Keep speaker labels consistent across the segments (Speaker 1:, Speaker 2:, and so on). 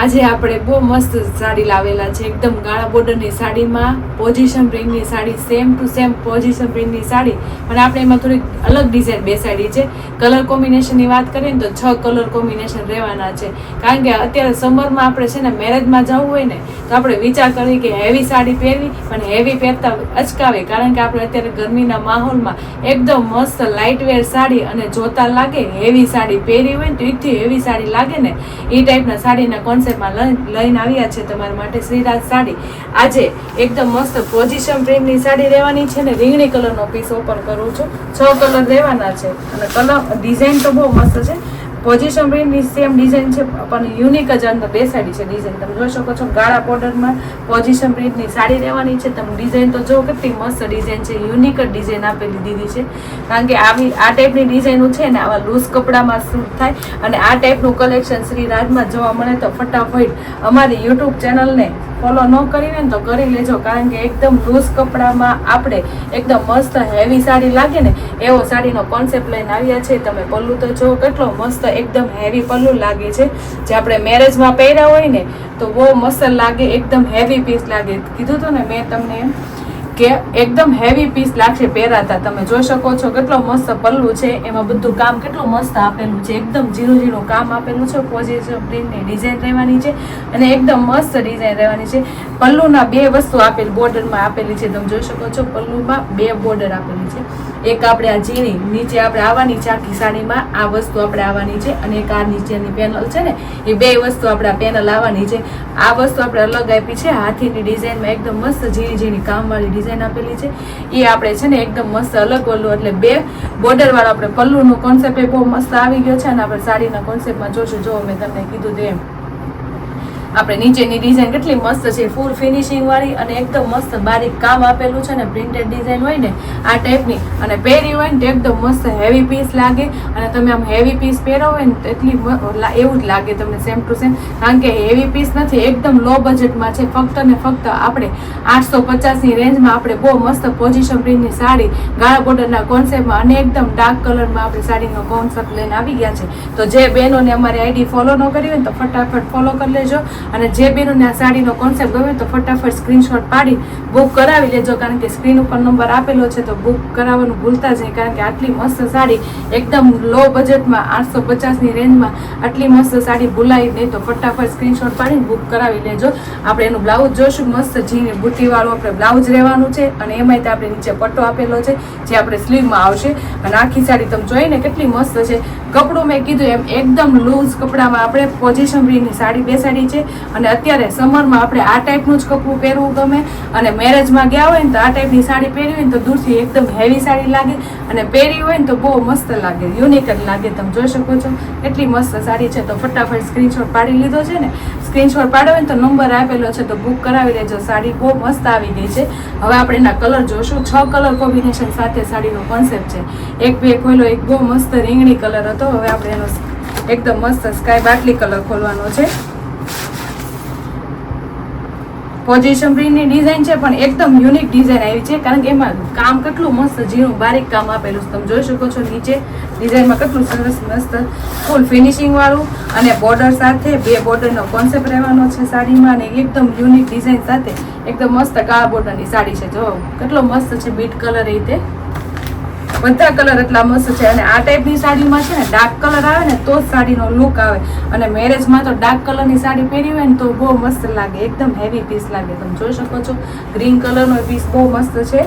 Speaker 1: આજે આપણે બહુ મસ્ત સાડી લાવેલા છે. એકદમ ગાળા બોર્ડરની સાડીમાં position પ્રિન્ટની sari same to same position પ્રિન્ટની sari. પણ આપણે એમાં થોડીક અલગ ડિઝાઇન બેસાડી છે. કલર કોમ્બિનેશનની વાત કરીએ ને તો છ કલર કોમ્બિનેશન રહેવાના છે. કારણ કે અત્યારે સમરમાં આપણે છે ને મેરેજમાં જવું હોય ને, તો આપણે વિચાર કરીએ કે હેવી સાડી પહેરવી પણ હેવી પહેરતા અચકાવે. કારણ કે આપણે અત્યારે ગરમીના માહોલમાં એકદમ મસ્ત લાઇટવેર સાડી અને જોતા લાગે હેવી સાડી પહેરી હોય ને તો એકથી હેવી સાડી લાગે ને એ ટાઈપના સાડીના કોન્સેપ્ટમાં લઈને આવ્યા છે તમારા માટે શ્રીરાજ સાડી. આજે એકદમ મસ્ત પોઝિશન પ્રિન્ટની સાડી રહેવાની છે ને રીંગણી કલરનો પીસ ઓપન કરું છું. છ કલર રહેવાના છે અને કલર ડિઝાઇન તો બહુ મસ્ત છે. પોઝિશન પ્રિન્ટની સેમ ડિઝાઇન છે, પણ યુનિક જ અંદર બેસાડી છે ડિઝાઇન તમે જોઈ શકો છો ગાળા બોર્ડરમાં પોઝિશન પ્રિન્ટની સાડી રહેવાની છે. તમે ડિઝાઇન તો જો કેટલી મસ્ત ડિઝાઇન છે. યુનિક જ ડિઝાઇન આપેલી દીધી છે. કારણ કે આવી, આ ટાઈપની ડિઝાઇનો છે ને આવા લૂઝ કપડામાં શૂટ થાય અને આ ટાઈપનું કલેક્શન શ્રી રાજમાં જોવા મળે તો ફટાફટ અમારી યુટ્યુબ ચેનલને ફોલો ન કરીને તો કરી લેજો. કારણ કે એકદમ લૂઝ કપડામાં આપણે એકદમ મસ્ત હેવી સાડી લાગે ને, એવો સાડીનો કોન્સેપ્ટ લઈને આવ્યા છે. તમે પલ્લુ તો જો કેટલો મસ્ત એકદમ હેવી પલ્લુ લાગે છે. જે આપણે મેરેજમાં પહેર્યા હોય ને, તો બહુ મસ્ત લાગે, એકદમ હેવી પીસ લાગે. કીધું હતું ને મેં તમને કે એકદમ હેવી પીસ લાગશે પહેરાતા. તમે જોઈ શકો છો કેટલો મસ્ત પલ્લુ છે. એમાં બધું કામ કેટલું મસ્ત આપેલું છે. એકદમ ઝીણું ઝીણું કામ આપેલું છે. પોઝિટિવ પ્રિન્ટની ડિઝાઇન રહેવાની છે અને એકદમ મસ્ત ડિઝાઇન રહેવાની છે. પલ્લુના બે વસ્તુ આપેલી બોર્ડરમાં આપેલી છે. તમે જોઈ શકો છો પલ્લુમાં બે બોર્ડર આપેલી છે. એક આપણે આ ઝીણી, નીચે આપણે આવવાની છે આખી સાડીમાં આ વસ્તુ આપણે આવવાની છે અને એક આ નીચેની પેનલ છે ને, એ બે વસ્તુ આપણે આ પેનલ આવવાની છે. આ વસ્તુ આપણે અલગ આપી છે. હાથીની ડિઝાઇનમાં એકદમ મસ્ત ઝીણી ઝીણી કામવાળી ડિઝાઇન આપેલી છે. એ આપણે છે ને એકદમ મસ્ત અલગ ઓલું, એટલે બે બોર્ડર વાળો આપણે પલ્લુનો કોન્સેપ્ટ એ બહુ મસ્ત આવી ગયો છે અને આપણે સાડીના કોન્સેપ્ટમાં જોશું. જો મેં તમને કીધું તેમ. આપણે નીચેની ડિઝાઇન કેટલી મસ્ત છે ફૂલ ફિનિશિંગ વાળી અને એકદમ મસ્ત બારીક કામ આપેલું છે ને પ્રિન્ટેડ ડિઝાઇન હોય ને, આ ટાઈપની અને પહેરી હોય ને તો એકદમ મસ્ત હેવી પીસ લાગે. અને તમે આમ હેવી પીસ પહેરો હોય ને એટલી એવું જ લાગે તમને સેમ ટુ સેમ કારણ કે હેવી પીસ નથી, એકદમ લો બજેટમાં છે. ફક્ત ને ફક્ત આપણે આઠસો પચાસની રેન્જમાં આપણે બહુ મસ્ત પોઝિશન પ્રિન્ટની સાડી, ગાળા બોર્ડરના કોન્સેપ્ટમાં અને એકદમ ડાર્ક કલરમાં આપણે સાડીનો કોન્સેપ્ટ લઈને આવી ગયા છે. તો જે બહેનોને અમારી આઈડી ફોલો ન કરી હોય ને તો ફટાફટ ફોલો કરી લેજો. અને જે બેનોને આ સાડીનો કોન્સેપ્ટ ગમે તો ફટાફટ સ્ક્રીનશોટ પાડી બુક કરાવી લેજો. કારણ કે સ્ક્રીન ઉપર નંબર આપેલો છે તો બુક કરાવવાનું ભૂલતા જ નહીં કારણ કે આટલી મસ્ત સાડી, એકદમ લો બજેટમાં આઠસો પચાસની રેન્જમાં આટલી મસ્ત સાડી ભૂલાય નહીં તો ફટાફટ સ્ક્રીનશોટ પાડીને બુક કરાવી લેજો. આપણે એનું બ્લાઉઝ જોશું, મસ્ત જીને બુટીવાળું આપણે બ્લાઉઝ રહેવાનું છે અને એમાંય આપણે નીચે પટ્ટો આપેલો છે, જે આપણે સ્લીવમાં આવશે. અને આખી સાડી તમે જોઈને કેટલી મસ્ત છે. કપડું મેં કીધું એમ એકદમ લૂઝ કપડામાં આપણે પોઝિશનની સાડી બેસાડી છે. અને અત્યારે સમરમાં આપણે આ ટાઈપનું જ કપડું પહેરવું ગમે. અને મેરેજમાં ગયા હોય ને તો આ ટાઈપની સાડી પહેરી હોય ને તો દૂરથી એકદમ હેવી સાડી લાગે. અને પહેરી હોય ને તો બહુ મસ્ત લાગે. યુનિક જ લાગે. તમે જોઈ શકો છો. એટલી મસ્ત સાડી છે. તો ફટાફટ સ્ક્રીનશોટ પાડી લીધો છે ને. સ્ક્રીનશોટ પાડો ને તો નંબર આપેલો છે તો બુક કરાવી લેજો સાડી બહુ મસ્ત આવી ગઈ છે. હવે આપણે એના કલર જોશું. છ કલર કોમ્બિનેશન સાથે સાડીનો કોન્સેપ્ટ છે. એક બે ખોલો, એક બહુ મસ્ત રીંગણી કલર હતો. હવે આપણે એનો એકદમ મસ્ત સ્કાય બાટલી કલર ખોલવાનો છે. પોઝિશન પ્રિન્ટની ડિઝાઇન છે, પણ એકદમ યુનિક ડિઝાઇન આવી છે, કારણ કે એમાં કામ કેટલું મસ્ત ઝીણું બારીક કામ આપેલું છે. તમે જોઈ શકો છો નીચે ડિઝાઇનમાં કેટલું સરસ મસ્ત ફૂલ ફિનિશિંગવાળું અને બોર્ડર સાથે બે બોર્ડરનો કોન્સેપ્ટ રહેવાનો છે સાડીમાં અને એકદમ યુનિક ડિઝાઇન સાથે એકદમ મસ્ત કાળા બોર્ડરની સાડી છે. જો, કેટલો મસ્ત છે બીટ કલર રીતે. બધા કલર એટલા મસ્ત છે અને આ ટાઈપની સાડીમાં છે ને ડાર્ક કલર આવે ને તો જ સાડીનો લુક આવે. અને મેરેજમાં તો ડાર્ક કલરની સાડી પહેરી હોય ને તો બહુ મસ્ત લાગે, એકદમ હેવી પીસ લાગે. તમે જોઈ શકો છો ગ્રીન કલરનો પીસ બહુ મસ્ત છે.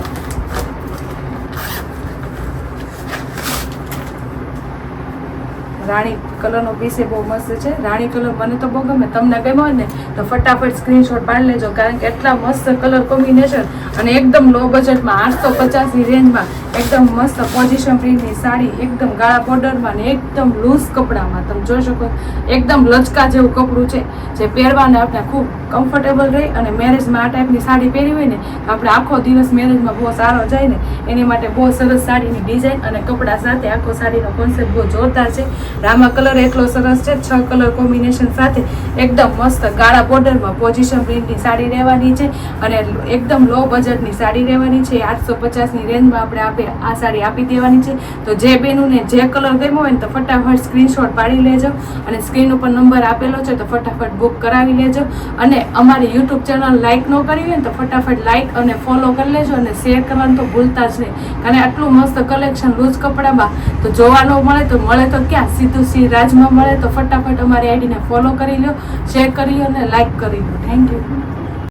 Speaker 1: રાણી કલરનો પીસ એ બહુ મસ્ત છે. રાણી કલર મને તો બહુ ગમે. તમને ગમ્યો ને તો ફટાફટ સ્ક્રીનશોટ પાડી લેજો, કારણ કે એટલા મસ્ત કલર કોમ્બિનેશન અને એકદમ લો બજેટમાં આઠસો પચાસની રેન્જમાં એકદમ મસ્ત પોઝિશન પ્રિન્ટની સાડી, એકદમ ગાળા બોર્ડરમાં ને એકદમ લૂઝ કપડામાં. તમે જોઈ શકો એકદમ લચકા જેવું કપડું છે, જે પહેરવાને આપણે ખૂબ કમ્ફર્ટેબલ રહી અને મેરેજમાં આ ટાઈપની સાડી પહેરી હોય ને આપણે આખો દિવસ મેરેજમાં બહુ સારો જાય ને, એની માટે બહુ સરસ સાડીની ડિઝાઇન અને કપડાં સાથે આખો સાડીનો કોન્સેપ્ટ બહુ જોરદાર છે. રામા કલર કલર એટલો સરસ છે, છ કલર કોમ્બિનેશન સાથે એકદમ મસ્ત ગાળા બોર્ડરમાં પોઝિશન પ્રિન્ટની સાડી રહેવાની છે અને એકદમ લો બજેટની સાડી રહેવાની છે. આઠસો પચાસની રેન્જમાં આપણે આપે આ સાડી આપી દેવાની છે. તો જે બેનુંને જે કલર ગમ્યો હોય ને તો ફટાફટ સ્ક્રીનશોટ પાડી લેજો અને સ્ક્રીન ઉપર નંબર આપેલો છે તો ફટાફટ બુક કરાવી લેજો. અને અમારી યુટ્યુબ ચેનલ લાઇક ન કરી હોય ને તો ફટાફટ લાઇક અને ફોલો કરી લેજો અને શેર કરવાનું તો ભૂલતા જ નહીં. કારણ આટલું મસ્ત કલેક્શન લૂઝ કપડામાં તો જોવા ન મળે તો મળે તો ક્યાં? સીધું સી રાજમાં મળે તો ફટાફટ અમારી આઈડીને ફોલો કરી લો શેર કરી લો અને લાઇક કરી લો થેન્ક યુ